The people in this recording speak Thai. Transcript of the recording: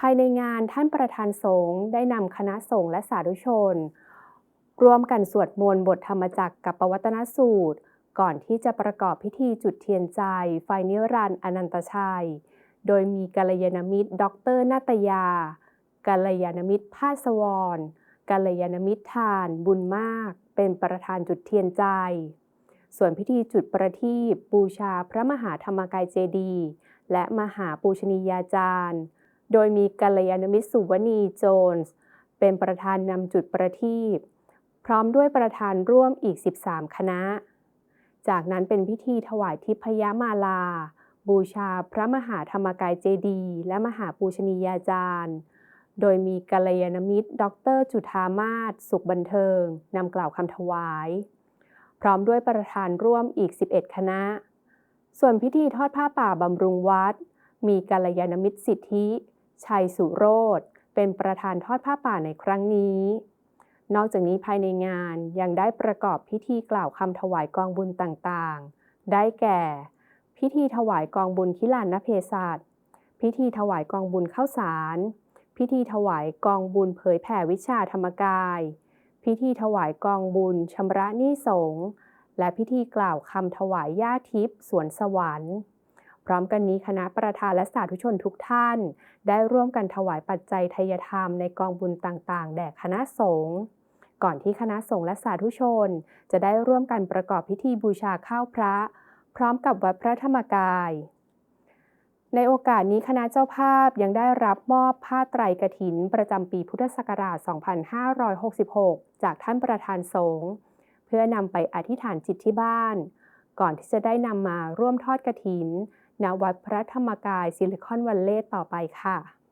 ภายในงานท่านประธานสงฆ์ได้นำคณะสงฆ์และสาธุชน ร่วมกันสวดมนต์บทธรรมจักรกับปวัตนสูตร ก่อนที่จะประกอบพิธีจุดเทียนใจ ไฟนิรันดร์อนันตชัย โดยมีกัลยาณมิตรดอกเตอรนาตยากัลยาณมิตรภาสวรกัลยาณมิตรทานบุญมาก เป็นประธานจุดเทียนใจ ส่วนพิธีจุดประทีปบูชาพระมหาธรรมกายเจดีย์และมหาปูชนียาจารย์ โดยมีกัลยาณมิตรสุวณีโจนส์ เป็นประธานนำจุดประทีปพร้อมด้วยประธานร่วมอีก 13 คณะ จากนั้นเป็นพิธีถวายทิพยมาลา บูชาพระมหาธรรมกายเจดี และมหาปูชนียาจารย์ โดยมีกัลยาณมิตร ดร จุธามาศสุขบันเทิงนำกล่าวคำถวาย พร้อมด้วยประธานร่วมอีก 11 คณะ ส่วนพิธีทอดผ้าป่าบำรุงวัด มีกัลยาณมิตรสิทธิ ชัยสุโรธเป็นประธานทอดผ้าป่าในครั้งนี้ นอกจากนี้ภายในงานยังได้ประกอบพิธีกล่าวคำถวายกองบุญต่างๆ ได้แก่ พิธีถวายกองบุญคิลานนเพศัตพิธีถวายกองบุญข้าวสาร พิธีถวายกองบุญเผยแผ่วิชาธรรมกาย พิธีถวายกองบุญชำระหนี้สงฆ์และพิธีกล่าวคำถวายญาทิพย์สวนสวรรค์ พร้อมกันนี้คณะประธานและสาธุชนทุกท่าน ได้ร่วมกันถวายปัจจัยทายธรรมในกองบุญต่างๆ แด่คณะสงฆ์ก่อนที่คณะสงฆ์และสาธุชน จะได้ร่วมกันประกอบพิธีบูชาข้าวพระ พร้อมกับวัดพระธรรมกาย ในโอกาสนี้คณะเจ้าภาพยังได้รับมอบผ้าไตรกฐิน ประจำปีพุทธศักราช 2566 จากท่านประธานสงฆ์เพื่อนำไปอธิษฐานจิตที่บ้าน ก่อนที่จะได้นำมาร่วมทอดกระถินณวัดพระธรรมกายซิลิคอนวัลเลย์ต่อไปค่ะ